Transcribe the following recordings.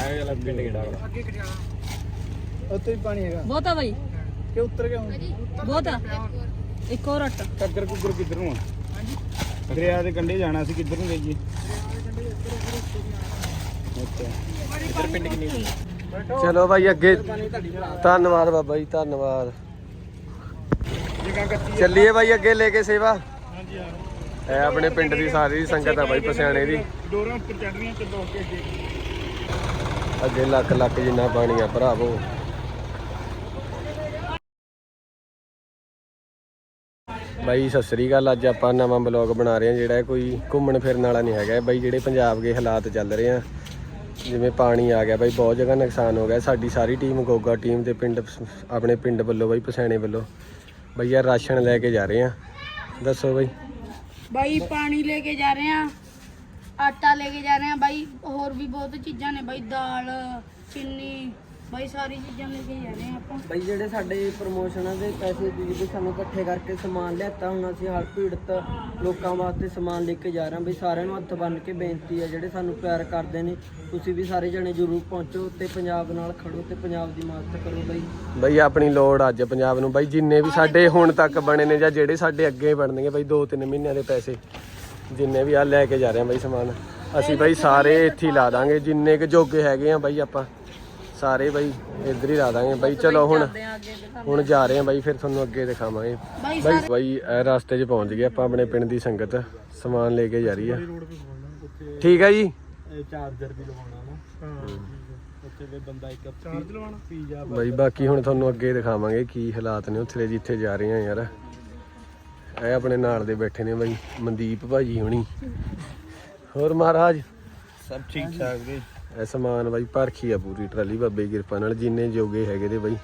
ਹੈ ਜਲਾ ਪਿੰਡ ਕਿਹੜਾ ਅੱਗੇ ਕਟਿਆਲਾ ਉੱਤੇ ਵੀ ਪਾਣੀ ਹੈਗਾ ਬਹੁਤ ਆ ਬਾਈ। ਕਿ ਉੱਤਰ ਗਿਆ ਹੁਣ ਬਹੁਤ। ਆ ਇੱਕ ਹੋਰ ਅੱਟ ਕੱਗਰ ਕੁੱਗਰ ਕਿੱਧਰ ਨੂੰ ਆ ਦਰਿਆ ਦੇ ਕੰਢੇ ਜਾਣਾ ਸੀ ਕਿੱਧਰ ਨੂੰ ਜਾਈਏ? ਅੱਛਾ। ਇੱਧਰ ਪਿੰਡ ਕਿੰਨੀ ਚਲੋ ਭਾਈ ਅੱਗੇ ਧੰਨਵਾਦ ਬਾਬਾ ਜੀ ਧੰਨਵਾਦ। ਚੱਲੀਏ ਭਾਈ ਅੱਗੇ ਲੈ ਕੇ ਸੇਵਾ। ਹਾਂਜੀ ਹਾਂ ਇਹ ਆਪਣੇ ਪਿੰਡ ਦੀ ਸਾਰੀ ਸੰਗਤ ਆ ਬਾਈ ਪਸਿਆਣੇ ਦੀ। ਡੋਰਾਂ ਉੱਪਰ ਚੜਨੀਆਂ ਤੇ ਦੋ ਕੇ ਅੱਗੇ। ਅੱਗੇ ਲੱਖ ਲੱਖ ਜਿੰਨਾ ਪਾਣੀ ਆ ਭਰਾਵੋ। ਬਾਈ, ਸਤਿ ਸ੍ਰੀ ਅਕਾਲ। ਅੱਜ ਆਪਾਂ ਨਵਾਂ ਬਲੌਗ ਬਣਾ ਰਹੇ ਹਾਂ, ਜਿਹੜਾ ਕੋਈ ਘੁੰਮਣ ਫਿਰਨ ਵਾਲਾ ਨਹੀਂ ਹੈਗਾ। ਇਹ ਬਾਈ, ਜਿਹੜੇ ਪੰਜਾਬ ਦੇ ਹਾਲਾਤ ਚੱਲ ਰਹੇ ਆ, ਜਿਵੇਂ ਪਾਣੀ ਆ ਗਿਆ, ਬਾਈ, ਬਹੁਤ ਜਗ੍ਹਾ ਨੁਕਸਾਨ ਹੋ ਗਿਆ। ਸਾਡੀ ਸਾਰੀ ਟੀਮ, ਗੋਗਾ ਟੀਮ ਤੇ ਪਿੰਡ, ਆਪਣੇ ਪਿੰਡ ਵੱਲੋਂ, ਬਾਈ, ਪਸੈਣੇ ਵੱਲੋਂ, ਬਾਈ ਯਾਰ ਰਾਸ਼ਨ ਲੈ ਕੇ ਜਾ ਰਹੇ ਆ। ਦੱਸੋ ਬਾਈ। ਬਾਈ, ਪਾਣੀ ਲੈ ਕੇ ਜਾ ਰਹੇ ਆ। ਆਟਾ ਲੈ ਕੇ ਜਾ ਰਹੇ ਆ ਬਾਈ ਹੋਰ ਵੀ ਬਹੁਤ ਚੀਜ਼ਾਂ ਨੇ ਬਾਈ ਦਾਲ ਚੀਨੀ ਬਾਈ ਸਾਰੀ ਚੀਜ਼ਾਂ ਲੈ ਕੇ ਜਾ ਰਹੇ ਆ ਆਪਾਂ। ਬਈ ਜਿਹੜੇ ਸਾਡੇ ਪ੍ਰਮੋਸ਼ਨਾਂ ਦੇ ਪੈਸੇ ਦੀ ਜਿਹੜੇ ਸਾਨੂੰ ਇਕੱਠੇ ਕਰਕੇ ਸਮਾਨ ਲਿਆਤਾ ਹੁਣ ਅਸੀਂ ਹੜ੍ਹ ਪੀੜਤ ਲੋਕਾਂ ਵਾਸਤੇ ਸਮਾਨ ਲੈ ਕੇ ਜਾ ਰਹੇ ਹਾਂ। ਬਈ ਸਾਰਿਆਂ ਨੂੰ ਹੱਥ ਬੰਨ੍ਹ ਕੇ ਬੇਨਤੀ ਹੈ ਜਿਹੜੇ ਸਾਨੂੰ ਪਿਆਰ ਕਰਦੇ ਨੇ ਤੁਸੀਂ ਵੀ ਸਾਰੇ ਜਣੇ ਜ਼ਰੂਰ ਪਹੁੰਚੋ ਤੇ ਪੰਜਾਬ ਨਾਲ ਖੜੋ ਤੇ ਪੰਜਾਬ ਦੀ ਮਦਦ ਕਰੋ ਬਈ। ਬਈ ਆਪਣੀ ਲੋੜ ਅੱਜ ਪੰਜਾਬ ਨੂੰ। ਬਈ ਜਿੰਨੇ ਵੀ ਸਾਡੇ ਹੁਣ ਤੱਕ ਬਣੇ ਨੇ ਜਾਂ ਜਿਹੜੇ ਸਾਡੇ ਅੱਗੇ ਬਣਨਗੇ ਬਈ 2-3 ਮਹੀਨਿਆਂ ਦੇ ਪੈਸੇ। ਜਿੰਨੇ ਵੀ ਆ ਲੈ ਕੇ ਜਾ ਰਹੇ ਆ ਬਈ ਸਮਾਨ। ਅਸੀਂ ਬਈ ਸਾਰੇ ਇੱਥੇ ਹੀ ਲਾ ਦਾਂਗੇ ਜਿੰਨੇ ਕੁ ਜੋਗੇ ਹੈਗੇ ਆ ਬਈ ਆਪਾਂ ਸਾਰੇ ਬਈ ਇੱਧਰ ਹੀ ਲਾ ਦਾਂਗੇ। ਬਈ ਚਲੋ ਹੁਣ ਹੁਣ ਜਾ ਰਹੇ ਆ ਬਈ ਫਿਰ ਤੁਹਾਨੂੰ ਅੱਗੇ ਦਿਖਾਵਾਂਗੇ। ਬਾਈ ਬਈ ਇਹ ਰਸਤੇ 'ਚ ਪਹੁੰਚ ਗਏ ਆਪਾਂ ਆਪਣੇ ਪਿੰਡ ਦੀ ਸੰਗਤ ਸਮਾਨ ਲੈ ਕੇ ਜਾ ਰਹੀ ਆ। ਠੀਕ ਹੈ ਜੀ? ਚਾਰਜਰ ਵੀ ਲਵਾਉਣਾ ਨਾ। ਹਾਂ। ਉੱਥੇ ਵੀ ਬੰਦਾ ਇੱਕ ਚਾਰਜ ਲਵਾਉਣਾ। ਪੀਜ਼ਾ ਬਈ ਬਾਕੀ ਹੁਣ ਤੁਹਾਨੂੰ ਅੱਗੇ ਦਿਖਾਵਾਂਗੇ ਕੀ ਹਾਲਾਤ ਨੇ ਉੱਥੇ ਜਿੱਥੇ ਜਾ ਰਹੇ ਆ ਯਾਰ। ਇਹ ਆਪਣੇ ਨਾਲ ਦੇ ਬੈਠੇ ਨੇ ਬਈ ਮਨਦੀਪ ਭਾਜੀ ਹੁਣੀ। ਹੋਰ ਮਹਾਰਾਜ? ਸਭ ਠੀਕ ਠਾਕ ਜੀ। ਇਹ ਸਮਾਨ ਬਾਈ ਭਰਖੀ ਆ ਪੂਰੀ ਟਰਾਲੀ ਬਾਬੇ ਦੀ ਕਿਰਪਾ ਨਾਲ ਜਿੰਨੇ ਜੋਗੇ ਹੈਗੇ ਦੇ ਬਾਈ।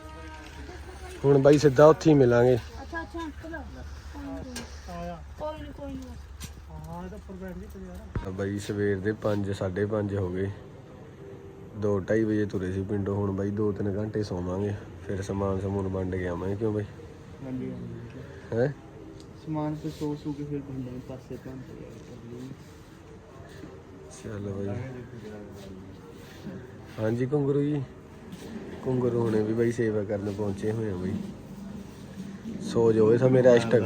ਹੁਣ ਬਾਈ ਸਿੱਧਾ ਉੱਥੇ ਹੀ ਮਿਲਾਂਗੇ। ਅੱਛਾ ਅੱਛਾ ਚਲੋ। ਕੋਈ ਨਹੀਂ ਕੋਈ ਨਹੀਂ ਹਾਂ ਇਹਦਾ ਉੱਪਰ ਬੈਠ ਜੀ ਯਾਰ ਆ ਬਾਈ ਸਵੇਰ ਦੇ 5 5:30 ਹੋ ਗਏ। 2:30 ਵਜੇ ਤੁਰੇ ਸੀ ਪਿੰਡੋਂ ਹੁਣ ਬਾਈ 2-3 ਘੰਟੇ ਸੌਵਾਂਗੇ। ਫਿਰ ਸਮਾਨ ਸਮੂਨ ਵੰਡ ਕੇ ਆਵਾਂਗੇ ਕਿਉਂ ਬਾਈ? ਹਾਂਜੀ ਹਾਂਜੀ। ਹੈ? ਸਮਾਨ ਤੇ ਸੋ ਸੂ ਕੇ ਫਿਰ ਬੰਦੇ ਪਾਸੇ ਪਹੁੰਚ ਚੱਲ ਬਾਈ ਹਾਂਜੀ ਕੁੰਗਰੂ ਜੀ ਕੁੰਗਰੂ ਹੁਣੇ ਵੀ ਬਾਈ ਸੇਵਾ ਕਰਨ ਪਹੁੰਚੇ ਹੋਏ ਆ ਬਾਈ ਸੋ ਜਾਓ ਸਮੇਂ ਰੈਸਟ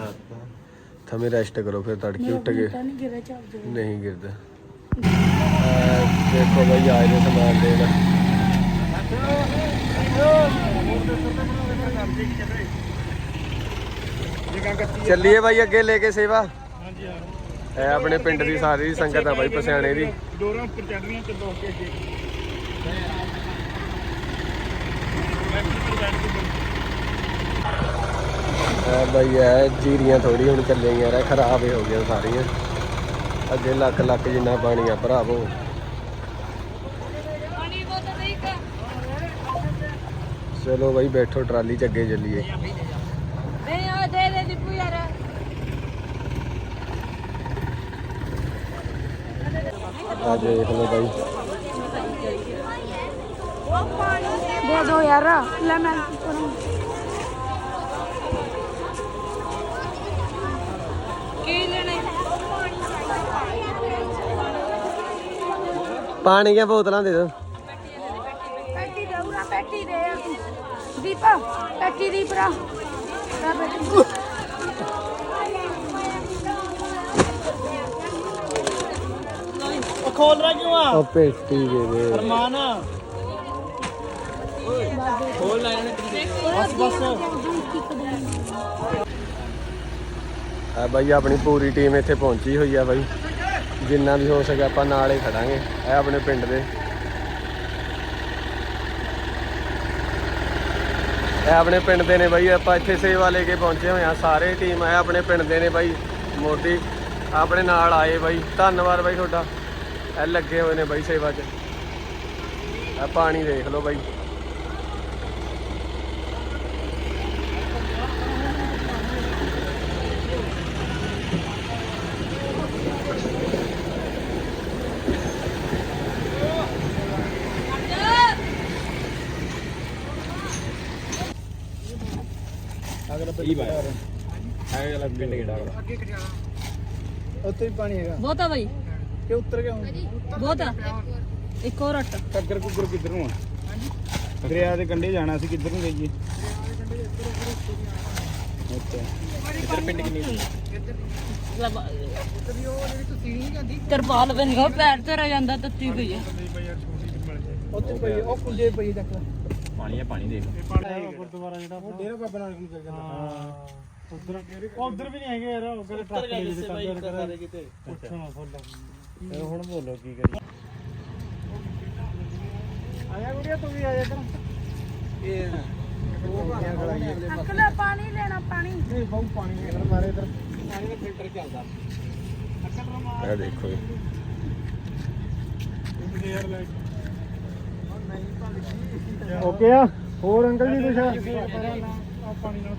ਥਮੇ ਰੈਸਟ ਕਰੋ ਫਿਰ ਤੜਕੇ ਉੱਠ ਗਏ ਤਾਂ ਨਹੀਂ ਗਿਰਦਾ ਦੇਖੋ ਬਾਈ ਆਏ ਨੇ ਸਮਾਨ ਦੇਣ ਚੱਲੀਏ ਬਾਈ ਅੱਗੇ ਲੈ ਕੇ ਸੇਵਾ। ਹਾਂਜੀ ਹਾਂ। ਇਹ ਆਪਣੇ ਪਿੰਡ ਦੀ ਸਾਰੀ ਸੰਗਤ ਆ ਬਾਈ ਪਸਿਆਣੇ ਦੀ। ਡੋਰਾਂ ਉੱਪਰ ਚੜਨੀਆਂ ਤੇ ਦੋ ਕੇ ਅੱਗੇ। ਆ ਬਾਈ ਇਹ ਜੀਰੀਆਂ ਥੋੜੀ ਹੁਣ ਚੱਲੀਆਂ ਯਾਰ ਇਹ ਖਰਾਬ ਹੀ ਗਈਆਂ ਸਾਰੀਆਂ। ਅੱਗੇ ਲੱਖ ਲੱਖ ਜਿੰਨਾ ਪਾਣੀ ਆ ਭਰਾਵੋ ਦੇ ਇੱਕ ਚਲੋ ਬਾਈ ਬੈਠੋ ਟਰਾਲੀ ਚ ਅੱਗੇ ਚੱਲੀਏ ਨਹੀਂ ਆ ਦੇ ਦੇ ਦੀਪੂ ਯਾਰ ਆ ਦੇਖ ਲਓ ਬਾਈ। ਦੇ ਦੋ ਯਾਰ ਲੈ ਮੈਂ ਕਰੂੰ। ਕੀ ਲੈਣਾ ਪਾਣੀ ਦੀਆਂ ਬੋਤਲਾਂ ਦੇ ਦਿਓ। ਪੈਟੀ ਦੇ ਪੈਟੀ ਦੇ ਦੀਪਾ ਪੈਟੀ ਦੀ ਭਰਾ ਲੈ ਪੈਟੀ ਉਹ ਖੋਲ ਰਿਹਾ ਕਿਉਂ ਆ? ਉਹ ਪੇਟੀ ਦੇ ਦੇ। ਰਮਾਨ ਖੋਲ ਲੈ ਇਹਨੇ ਬਸ ਬਸ। ਆ ਬਾਈ ਆਪਣੀ ਪੂਰੀ ਟੀਮ ਇੱਥੇ ਪਹੁੰਚੀ ਹੋਈ ਆ ਬਾਈ। ਜਿੰਨਾ ਵੀ ਹੋ ਸਕੇ ਆਪਾਂ ਨਾਲ ਹੀ ਖੜਾਂਗੇ। ਇਹ ਆਪਣੇ ਪਿੰਡ ਦੇ। ਇਹ ਆਪਣੇ ਪਿੰਡ ਦੇ ਨੇ ਬਾਈ ਆਪਾਂ ਇੱਥੇ ਸੇਵਾ ਲੈ ਕੇ ਪਹੁੰਚੇ ਹੋਏ ਆ। ਸਾਰੇ ਟੀਮ ਆ ਆਪਣੇ ਪਿੰਡ ਦੇ ਨੇ ਬਾਈ। ਮੋਦੀ ਆਪਣੇ ਨਾਲ ਆਏ ਬਾਈ। ਧੰਨਵਾਦ ਬਾਈ ਤੁਹਾਡਾ। ਇਹ ਲੱਗੇ ਹੋਏ ਨੇ ਬਾਈ ਸੇਵਾ 'ਚ। ਇਹ ਪਾਣੀ ਦੇਖ ਲਓ ਬਾਈ। ਇਹ ਬਾਈ? ਹੈ ਜਲਾ ਪਿੰਡ ਕਿਹੜਾ ਅੱਗੇ ਕਟਿਆਲਾ ਉੱਤੇ ਵੀ ਪਾਣੀ ਹੈਗਾ। ਬਹੁਤ ਆ ਬਾਈ। ਕਿ ਉੱਤਰ ਗਿਆ ਹੁਣ। ਬਹੁਤ ਆ। ਇੱਕ ਹੋਰ ਆਟਾ। ਕੱਗਰ ਕੁੱਗਰ ਕਿੱਧਰ ਨੂੰ ਆ? ਦਰਿਆ ਦੇ ਕੰਢੇ ਜਾਣਾ ਸੀ ਕਿੱਧਰ ਨੂੰ ਜਾਈਏ? ਅੱਛਾ। ਇੱਧਰ ਪਿੰਡ ਕਿੰਨੀ ਦੂਰ? ਤਰਪਾਲ ਬਣ ਗਿਆ ਪੈਰ ਤੇ ਰਹਿ ਜਾਂਦਾ ਤੱਤੀ ਪਈ ਹੈ ਉੱਥੇ ਪਈ ਉਹ ਕੁੰਡੇ ਪਈ ਤੱਕ ਪਾਣੀ ਹੈ ਪਾਣੀ ਦੇਖ ਗੁਰਦੁਆਰਾ ਜਿਹੜਾ ਉਹ ਡੇਰਾ ਬਾਬਾ ਨਾਨਕ ਨੂੰ ਚੱਲ ਜਾਂਦਾ। ਹਾਂ। ਉਧਰ ਉਧਰ ਵੀ ਨਹੀਂ ਹੈਗੇ ਯਾਰ ਉਹ ਕਿਹੜੇ ਟਰੱਕ ਲੈ ਜਿੱਥੇ ਕੰਮ ਕਰ ਕਿਤੇ। ਉੱਥੋਂ ਫੁੱਲ। ਫਿਰ ਹੁਣ ਬੋਲੋ ਕੀ ਕਰੀ ਆਇਆ ਗੁੜੀਆ ਤੂੰ ਵੀ ਆ ਜਾ ਇੱਧਰ। ਅਕਲਾ ਪਾਣੀ ਲੈਣਾ ਪਾਣੀ। ਇਹ ਬਹੁਤ ਪਾਣੀ ਹੈ ਮਾਰੇ ਇੱਧਰ ਪਾਣੀ ਦਾ ਫਿਲਟਰ ਚੱਲਦਾ। ਇਹ ਦੇਖੋ ਜੀ। ਓਕੇ ਆ? ਹੋਰ ਅੰਕਲ ਜੀ ਕੁਛ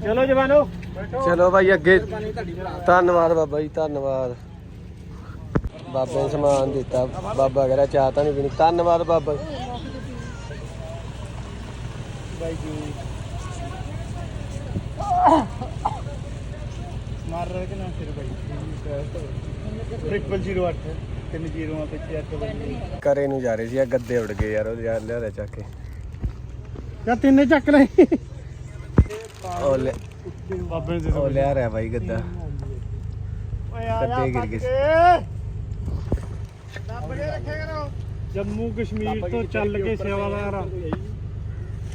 ਚਲੋ ਜਵਾਨੋ। ਚਲੋ ਬਾਈ ਅੱਗੇ ਧੰਨਵਾਦ ਬਾਬਾ ਜੀ ਧੰਨਵਾਦ। ਬਾਬੇ ਨੇ ਸਮਾਨ ਦਿੱਤਾ। ਬਾਬਾ ਕਹਿੰਦਾ ਚਾਹ ਤਾਂ ਨਹੀਂ ਪੀਣੀ। ਧੰਨਵਾਦ ਬਾਬਾ। ਜੀ। ਮਾਰ ਰਹੇ ਕਿ ਨਾ ਫਿਰ ਬਾਈ ਟ੍ਰਿਪਲ 08 ਤਿੰਨ ਜ਼ੀਰੋਆਂ ਪਿੱਛੇ ਅੱਠ ਵਜੇ ਕਰੇ ਨੂੰ ਜਾ ਰਹੇ ਸੀ ਆ ਗੱਦੇ ਉੱਡ ਗਏ ਯਾਰ ਉਹ ਯਾਰ ਲਿਆ ਚੱਕ ਕੇ। ਤਿੰਨੇ ਚੱਕ ਲੈ ਉਹ ਲੈ ਬਾਬੇ ਨੇ ਉਹ ਲਿਆ ਰਿਹਾ ਬਾਈ ਗੱਦਾ। ਓਏ ਆ ਜਾ ਗੱਦੇ ਗਿਰ ਗਏ ਦੱਬ ਕੇ ਰੱਖਿਆ ਕਰੋ ਜੰਮੂ ਕਸ਼ਮੀਰ ਤੋਂ ਚੱਲ ਕੇ ਸੇਵਾਦਾਰ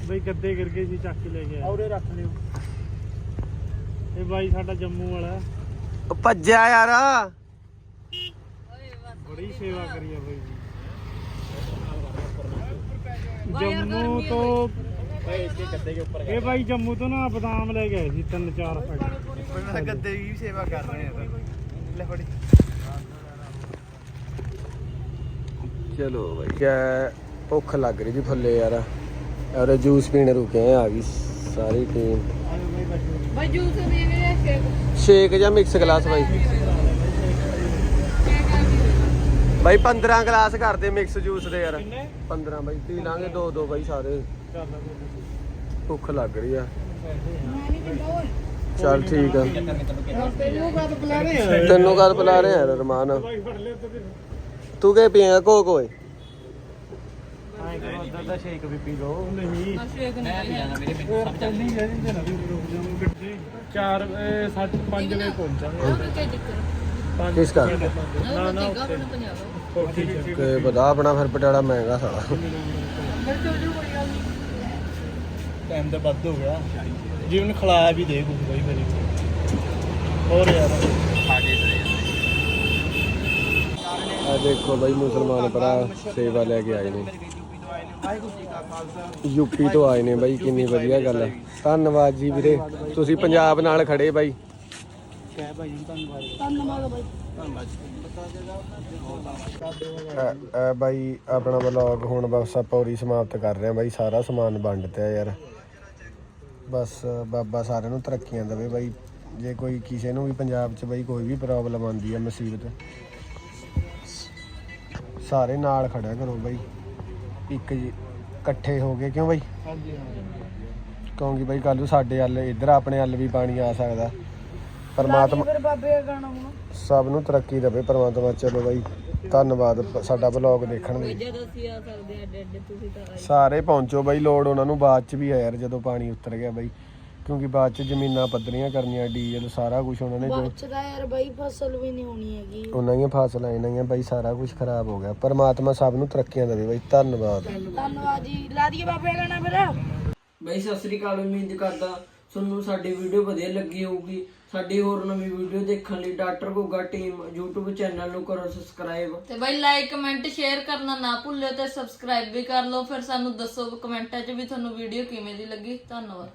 ਬਈ ਗੱਦੇ ਗਿਰ ਗਏ ਸੀ ਚੱਕ ਕੇ ਲੈ ਕੇ ਆਏ। ਰੱਖ ਲਿਓ। ਇਹ ਬਾਈ ਸਾਡਾ ਜੰਮੂ ਵਾਲਾ। ਉਹ ਭੱਜਿਆ ਯਾਰ। ਬੜੀ ਸੇਵਾ ਕਰੀ ਆ ਬਾਈ ਜੀ। ਜੰਮੂ ਤੋਂ ਇਹ ਬਾਈ ਜੰਮੂ ਤੋਂ ਨਾ ਬਦਾਮ ਲੈ ਕੇ ਆਏ ਸੀ ਤਿੰਨ ਚਾਰ ਪੈਕਟ। ਗੱਦੇ ਦੀ ਸੇਵਾ ਕਰ ਰਹੇ ਆ ਲੈ ਫੜੀ। ਚਲੋ ਬਾਈ ਕਿਆ ਭੁੱਖ ਲੱਗ ਰਹੀ ਜੀ ਫੁੱਲੇ ਯਾਰ। ਔਰ ਜੂਸ ਪੀਣ ਰੁਕੇ ਆ ਆ ਗਈ ਸਾਰੀ ਟੀਮ ਬਾਈ ਜੂਸ ਦੇ ਦੇ ਸ਼ੇਕ ਸ਼ੇਕ ਜਾਂ ਮਿਕਸ ਗਲਾਸ ਬਾਈ? ਬਾਈ 15 ਗਲਾਸ ਕਰ ਦੇ ਮਿਕਸ ਜੂਸ ਦੇ ਯਾਰ। 15 ਬਾਈ ਪੀ ਲਾਂਗੇ ਦੋ ਦੋ ਬਾਈ ਸਾਰੇ। ਭੁੱਖ ਲੱਗ ਰਹੀ ਆ। ਚੱਲ ਠੀਕ ਆ। ਤੈਨੂੰ ਕਦ ਬੁਲਾ ਰਹੇ ਆ? ਤੈਨੂੰ ਕਦ ਪਿਲਾ ਰਹੇ ਆ ਰਮਾਨ? ਬਾਈ ਫੜ ਲਿਆ ਤੇ ਤੂੰ ਕੀ ਪੀਏਗਾ ਕੋਕ ਓਏ ਐਂ ਕਰੋ ਅੱਧਾ ਦਾ ਸ਼ੇਕ ਵੀ ਪੀ ਲਓ ਨਹੀਂ ਮੈਂ ਨਹੀਂ ਜਾਣਾ ਮੇਰੇ ਪਿੰਡ ਸਭ ਚੱਲੀ ਜਾਂਦੇ ਨਾ ਵੀ ਰੁਕ ਜਾਓ ਗੱਡੀ 4 5 ਵਜੇ ਪਹੁੰਚਾਂਗੇ ਕਿਸ ਕਰ ਨਾ ਨਾ ਕਿ ਬਤਾ ਆਪਣਾ ਫਿਰ ਪਟਿਆਲਾ ਮਹਿੰਗਾ ਸਾਲਾ। ਟਾਈਮ ਤਾਂ ਵੱਧ ਹੋ ਗਿਆ। ਜੀਵਨ ਖਲਾਇਆ ਵੀ ਦੇ ਕੁਝ ਕੋਈ ਮੇਰੀ ਹੋਰ ਯਾਰ। ਦੇਖੋ ਬਾਈ ਮੁਸਲਮਾਨ ਭਰਾ ਸੇਵਾ ਲੈ ਕੇ ਆਏ ਨੇ। ਯੂਪੀ ਤੋਂ ਆਏ ਨੇ ਬਾਈ, ਕਿੰਨੀ ਵਧੀਆ ਗੱਲ ਹੈ ਧੰਨਵਾਦ ਜੀ ਵੀਰੇ। ਤੁਸੀਂ ਪੰਜਾਬ ਨਾਲ ਖੜੇ ਬਾਈ। ਕਹਿ ਭਾਈ ਬਾਈ, ਆਪਣਾ ਵਲੌਗ ਹੁਣ ਬਸ ਆਪਾਂ ਉਰੀ ਸਮਾਪਤ ਕਰ ਰਹੇ ਹਾਂ ਬਾਈ। ਸਾਰਾ ਸਮਾਨ ਵੰਡਤਿਆ ਯਾਰ। ਬਸ ਬਾਬਾ ਸਾਰਿਆਂ ਨੂੰ ਤਰੱਕੀਆਂ ਦੇਵੇ ਬਾਈ। ਜੇ ਕੋਈ ਕਿਸੇ ਨੂੰ ਵੀ ਪੰਜਾਬ 'ਚ ਬਾਈ ਕੋਈ ਵੀ ਪ੍ਰੋਬਲਮ ਆਉਂਦੀ ਹੈ ਮੁਸੀਬਤ ਸਾਰੇ ਨਾਲ ਖੜਿਆ ਕਰੋ ਬਾਈ। ਇੱਕ ਜੀ ਇਕੱਠੇ ਹੋ ਕੇ ਕਿਉਂ ਬਾਈ? ਹਾਂਜੀ ਹਾਂ ਕਿਉਂਕਿ ਬਾਈ ਕੱਲ ਨੂੰ ਸਾਡੇ ਵੱਲ ਇੱਧਰ ਆਪਣੇ ਵੱਲ ਵੀ ਪਾਣੀ ਆ ਸਕਦਾ। ਪਰਮਾਤਮਾ ਸਭ ਨੂੰ ਤਰੱਕੀ ਦੇਵੇ ਪਰਮਾਤਮਾ ਚਲੋ ਬਾਈ। ਧੰਨਵਾਦ ਸਾਡਾ ਵਲੌਗ ਦੇਖਣ ਲਈ। ਜਦੋਂ ਅਸੀਂ ਆ ਸਕਦੇ ਆ ਡੈਡ ਤੁਸੀਂ ਤਾਂ ਆਏ। ਸਾਰੇ ਪਹੁੰਚੋ ਬਾਈ ਲੋੜ ਉਹਨਾਂ ਨੂੰ ਬਾਅਦ ਚ ਵੀ ਹੈ ਯਾਰ ਜਦੋਂ ਪਾਣੀ ਉਤਰ ਗਿਆ ਬਾਈ। ਕਿਉਂਕਿ ਬਾਅਦ ਚ ਜ਼ਮੀਨਾਂ ਪੱਧਰੀਆਂ ਕਰਨੀਆਂ ਡੀਜ਼ਲ ਸਾਰਾ ਕੁਝ ਉਹਨਾਂ ਨੇ ਜੋ ਬਚਦਾ ਯਾਰ ਬਾਈ ਫਸਲ ਵੀ ਨਹੀਂ ਹੋਣੀ ਹੈਗੀ। ਉਹਨਾਂ ਦੀਆਂ ਫਸਲਾਂ ਇਹਨਾਂ ਦੀਆਂ ਬਾਈ ਸਾਰਾ ਕੁਝ ਖਰਾਬ ਹੋ ਗਿਆ। ਪਰਮਾਤਮਾ ਸਭ ਨੂੰ ਤਰੱਕੀਆਂ ਦੇਵੇ ਬਾਈ ਧੰਨਵਾਦ। ਧੰਨਵਾਦ ਜੀ। ਲਾ ਦਈਏ ਬਾਬੇ ਦਾ ਗਾਣਾ ਫਿਰ। ਬਈ ਸਤਿ ਸ੍ਰੀ ਅਕਾਲ। ਉਮੀਦ ਕਰਦਾ ਤੁਹਾਨੂੰ ਸਾਡੀ ਵੀਡੀਓ ਵਧੀਆ ਲੱਗੀ ਹੋਊਗੀ। ਸਾਡੀ ਹੋਰ ਨਵੀਂ ਵੀਡੀਓ ਦੇਖਣ ਲਈ doctor Goga team YouTube channel ਨੂੰ ਕਰੋ ਸਬਸਕ੍ਰਾਈਬ ਤੇ ਬਈ ਲਾਈਕ ਕਮੈਂਟ ਸ਼ੇਅਰ ਕਰਨਾ ਨਾ ਭੁੱਲਿਓ ਤੇ ਸਬਸਕ੍ਰਾਈਬ ਵੀ ਕਰ ਲਓ। ਫਿਰ ਸਾਨੂੰ ਦੱਸੋ ਕਮੈਂਟਾਂ 'ਚ ਵੀ ਤੁਹਾਨੂੰ ਵੀਡੀਓ ਕਿਵੇਂ ਦੀ ਲੱਗੀ। ਧੰਨਵਾਦ।